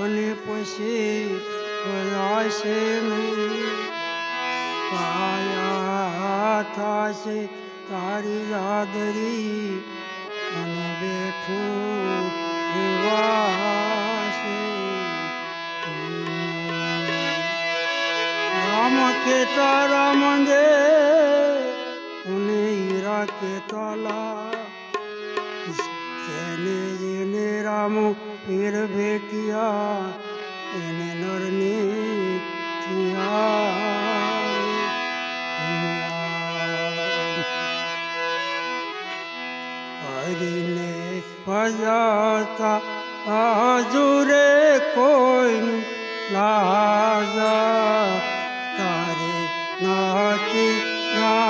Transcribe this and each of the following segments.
અને પછી ભરાશે નહીં. કાયા થશે તારી રાદરી અને બેઠું દેવાશે રામ કેતા રામ દે અને હીરા કેતા લા চলে গেলে রাম ফিরবে কিয়া এনে নরনি হরিণে ভজাতা হাজুরে কইন লাজা, তারে নাকি না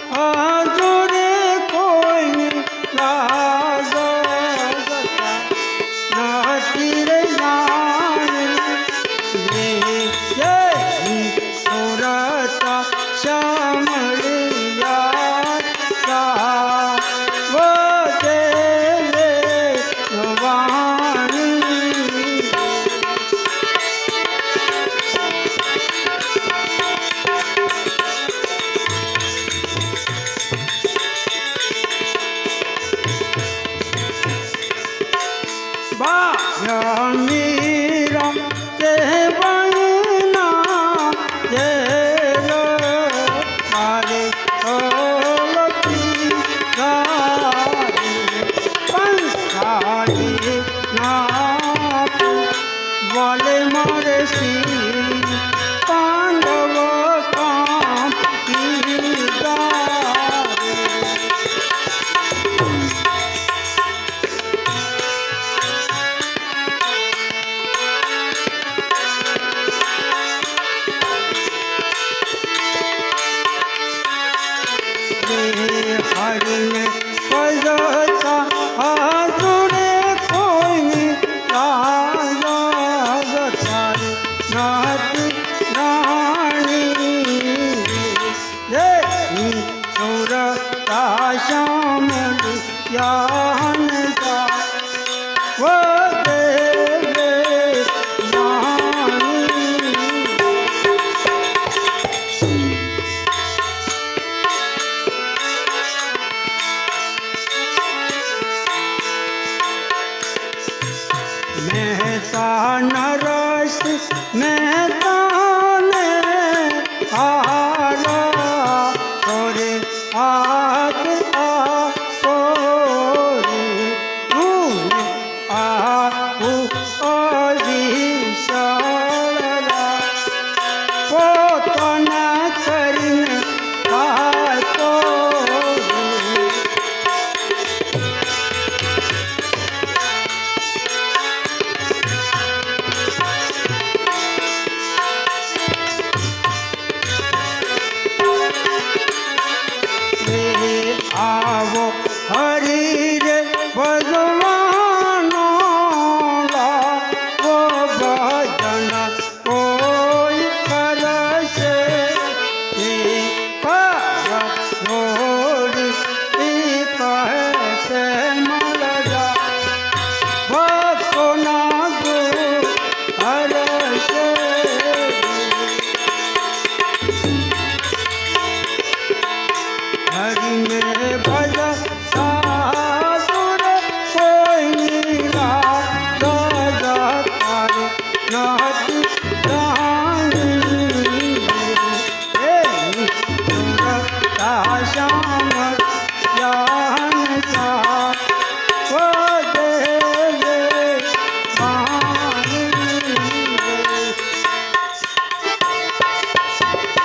আজ নীরম তে বনা যে আরে অলতি গারি পঞ্চারি না বলে মরে শ্রী Bye, આ